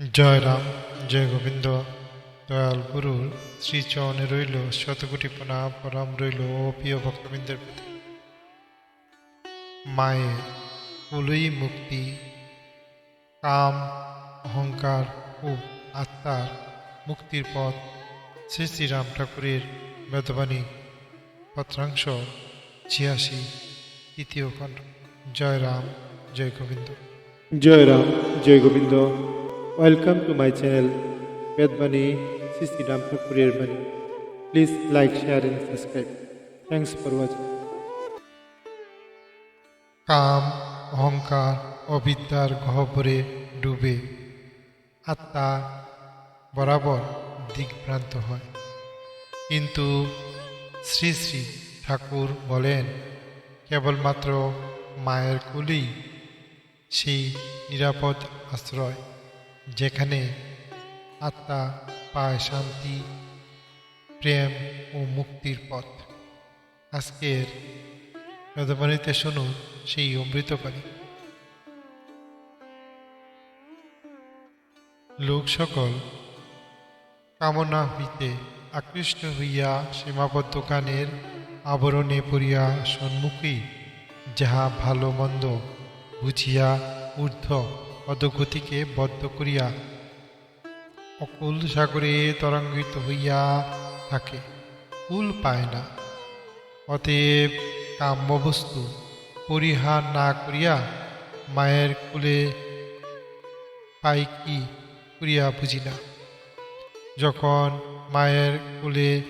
জয় রাম জয় গোবিন্দ দয়াল গুরুর শ্রীচরণে রইল শতকোটি প্রণাম পরাম রইল ও প্রিয় ভক্তবৃন্দের প্রতি। মায়ের কুলই মুক্তি, কাম, অহংকার ও আত্মার মুক্তির পথ শ্রী শ্রীরাম ঠাকুরের বেদবাণী পত্রাংশ ছিয়াশি, তৃতীয় খণ্ড। জয় রাম জয় গোবিন্দ জয় রাম জয় Gobinda welcome to my channel Bedbani Shri Ram ঠাকুরের বাণী please like share and subscribe thanks for watching কাম অহংকার অবিদ্যার গহ্বরে ডুবে আত্মা বরাবর দিকভ্রান্ত হয় কিন্তু শ্রী শ্রী ঠাকুর বলেন কেবলমাত্র মায়ের কুলেই সেই নিরাপদ আশ্রয় যেখানে আত্মা পায় শান্তি, প্রেম ও মুক্তির পথ। আজকের বেদবাণীতে শুনুন সেই অমৃতবাণী। লোক সকল কামনা হইতে আকৃষ্ট হইয়া সীমাবদ্ধ গানের আবরণে পড়িয়া সম্মুখী যাহা ভালো মন্দ বুঝিয়া ঊর্ধ্ব পদগতিকে বদ্ধ করিয়া অকুল সাগরে তরঙ্গিত হইয়া থাকে কুল পায় না। অতএব কাম্যবস্তু পরিহার না করিয়া মায়ের কুলে পাই কি করিয়া বুঝি না। যখন মায়ের কুলে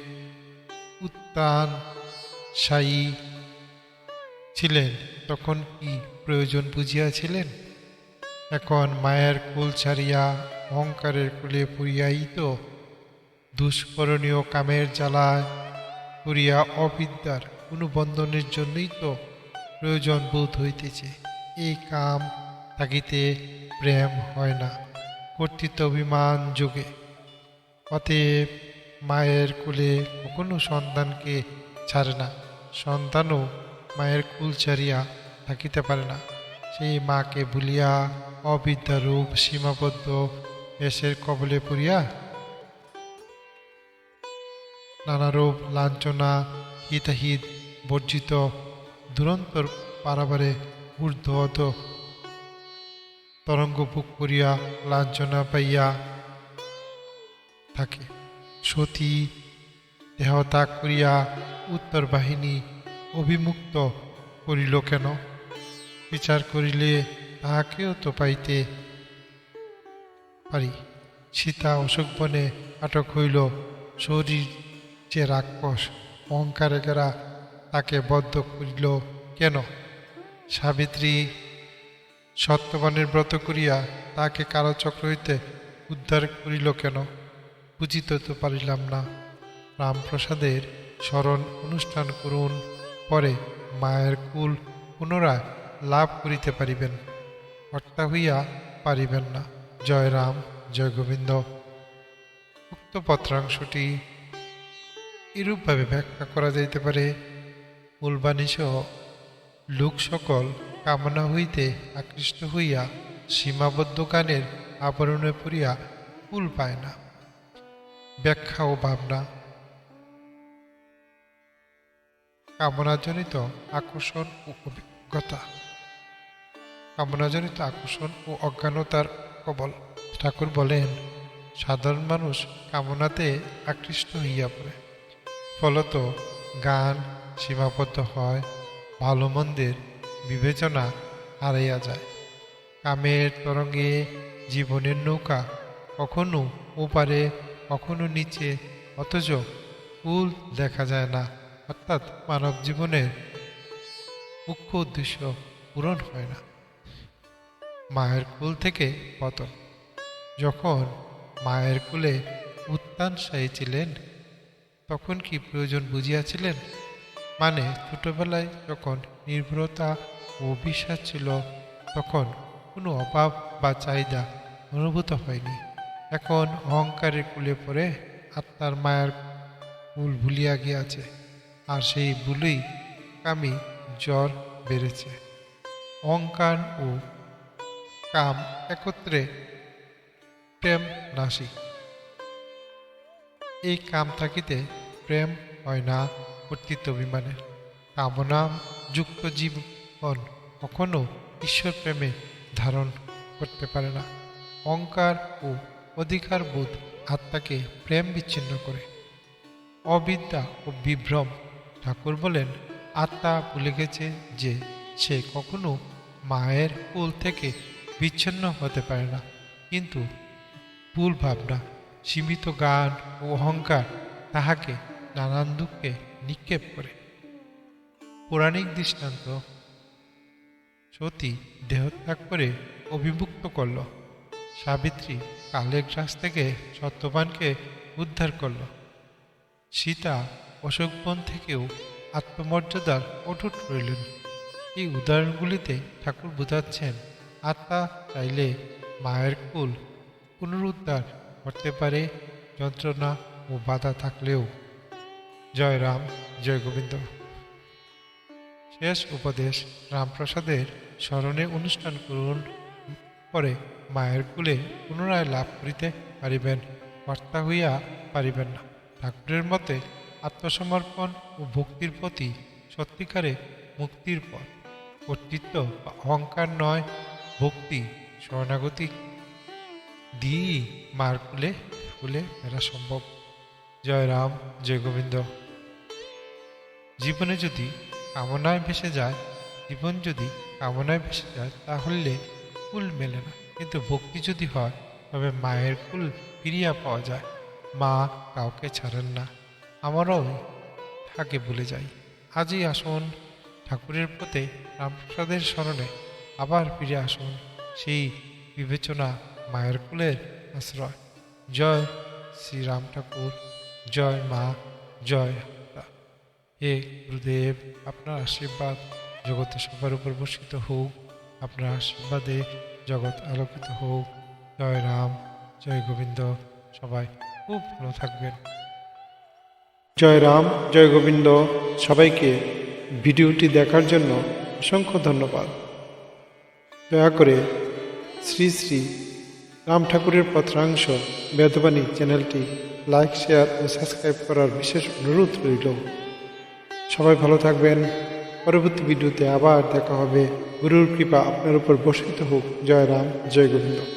উত্তান সায়ী ছিলেন, তখন কি প্রয়োজন বুঝিয়াছিলেন? এখন মায়ের কুল ছাড়িয়া অহংকারের কুলে পড়িয়াই তো। দুষ্করণীয় কামের জ্বালায় করিয়া অবিদ্যার কোনো বন্ধনের জন্যই তো প্রয়োজন বোধ হইতেছে। এই কাম থাকিতে প্রেম হয় না, কর্তৃত্ব অভিমান যোগে। অতএব মায়ের কুলে কখনো সন্তানকে ছাড়ে না। সন্তানও মায়ের কুল ছাড়িয়া থাকিতে পারে না। সেই মাকে ভুলিয়া অবিদ্যারূপ সীমাবদ্ধ বেশের কবলে পড়িয়া নানারূপ লাঞ্ছনা, হিতাহিত, বর্জিত, দুরন্তর পারাবারে ঊর্ধ্বত তরঙ্গ বুক করিয়া লাঞ্ছনা পাইয়া থাকে। সতী দেহত্যাগ করিয়া উত্তর বাহিনী অভিমুক্ত করিল কেন? বিচার করিলে তাহাকেও তো পাইতে পারি। সীতা অশোক বনে আটক হইল, শরীর যে রাক্ষস অহংকারে গেরা তাকে বদ্ধ করিল কেন? সাবিত্রী সত্যবানের ব্রত করিয়া তাকে কারাচক্র হইতে উদ্ধার করিল কেন? বুঝিতে তো পারিলাম না। রামপ্রসাদের স্মরণ অনুষ্ঠান করুন, পরে মায়ের কুল পুনরায় লাভ করিতে পারিবেন কর্তা হইয়া পারিবেন না। জয় রাম, জয় গোবিন্দ। উক্ত পত্রাংশটি এরূপভাবে ব্যাখ্যা করা যাইতে পারে? মূলবাণী সহ লোক সকল কামনা হইতে আকৃষ্ট হইয়া সীমাবদ্ধ গানের আবরণে পড়িয়া ফুল পায় না। ব্যাখ্যা ও ভাবনা। কামনাজনিত আকর্ষণ ও অভিজ্ঞতা। কামনাজনিত আকর্ষণ ও অজ্ঞানতার কবল। ঠাকুর বলেন, সাধারণ মানুষ কামনাতে আকৃষ্ট হইয়া পড়ে। ফলত গান সীমাবদ্ধ হয়, ভালো মন্দের বিবেচনা হারাইয়া যায়। কামের তরঙ্গে জীবনের নৌকা কখনো ওপারে, কখনো নিচে, অথচ কুল দেখা যায় না। অর্থাৎ মানব জীবনের মুখ্য উদ্দেশ্য পূরণ হয় না। মায়ের কুল থেকে পতন। যখন মায়ের কুলে উত্তান ছিলেন তখন কি প্রয়োজন বুঝিয়াছিলেন? মানে ছোটবেলায় যখন নির্ভরতা ও বিশ্বাস ছিল, তখন কোনো অভাব বা চাহিদা অনুভূত হয়নি। এখন অহংকারের কুলে পড়ে আত্মার মায়ের কুল ভুলিয়া গিয়াছে, আর সেই ভুলেই কামি জ্বর বেড়েছে। অহংকার ও কাম একত্রে প্রেম নাসি এই কাম থাকিতে প্রেম হয় না কর্তৃত্ব অভিমানের কামনা যুক্ত জীবন কখনো ঈশ্বর প্রেমে ধারণ করতে পারে না। অহংকার ও অধিকার বোধ আত্মাকে প্রেম বিচ্ছিন্ন করে। অবিদ্যা ও বিভ্রম ঠাকুর বলেন, আত্মা ভুলে গেছে যে সে কখনো মায়ের কুল থেকে বিচ্ছিন্ন হতে পারে না। কিন্তু ভুল ভাবনা সীমিত গান ও অহংকার তাহাকে নানান দুঃখে নিক্ষেপ করে। পৌরাণিক দৃষ্টান্ত সতী দেহত্যাগ করে অভিমুক্ত করল। সাবিত্রী কালের গ্রাস থেকে সত্যবানকে উদ্ধার করল। সীতা অশোকবন থেকেও আত্মমর্যাদার অটুট রইলেন। এই উদাহরণগুলিতে ঠাকুর বোঝাচ্ছেন আত্মা চাইলে মায়ের কুল পুনরুদ্ধার করতে পারে যন্ত্রণা ও বাধা থাকলেও। জয় রাম, জয় গোবিন্দ। শেষ উপদেশ, রামপ্রসাদের স্মরণে অনুষ্ঠান করুন পরে মায়ের কুলে পুনরায় লাভ করিতে পারিবেন কর্তা হইয়া পারিবেন না। ঠাকুরের মতে আত্মসমর্পণ ও ভক্তির প্রতি সত্যিকারে মুক্তির পথ। কর্তৃত্ব বা অহংকার নয় ভক্তি, শরণাগতি দিয়েই মার কুলে কুলে ফেরা সম্ভব। জয় রাম, জয় গোবিন্দ। জীবনে যদি কামনায় ভেসে যায়, জীবন যদি কামনায় ভেসে যায়, তাহলে কুল মেলে না। কিন্তু ভক্তি যদি হয়, তবে মায়ের কুল ফিরিয়া পাওয়া যায়। মা কাউকে ছাড়েন না। আমারও তাকে ভুলে যাই। আজই আসুন ঠাকুরের পথে, রামপ্রসাদের স্মরণে আবার ফিরে আসুন সেই বিবেচনা মায়ের কুলের আশ্রয়। জয় শ্রীরাম ঠাকুর, জয় মা, জয়। হে গুরুদেব, আপনার আশীর্বাদ জগতে সবার উপর বর্ষিত হোক। আপনার আশীর্বাদে জগৎ আলোকিত হোক। জয় রাম, জয় গোবিন্দ, সবাই খুব ভালো থাকবেন। জয় রাম, জয় গোবিন্দ, সবাইকে ভিডিওটি দেখার জন্য অসংখ্য ধন্যবাদ। দয়া করে শ্রী শ্রী রাম ঠাকুরের পত্রাংশ বেদবাণী চ্যানেলটি লাইক, শেয়ার ও সাবস্ক্রাইব করার বিশেষ অনুরোধ রইল। সবাই ভালো থাকবেন। পরবর্তী ভিডিওতে আবার দেখা হবে। গুরুর কৃপা আপনার উপর বসিত হোক। জয় রাম, জয় গোবিন্দ।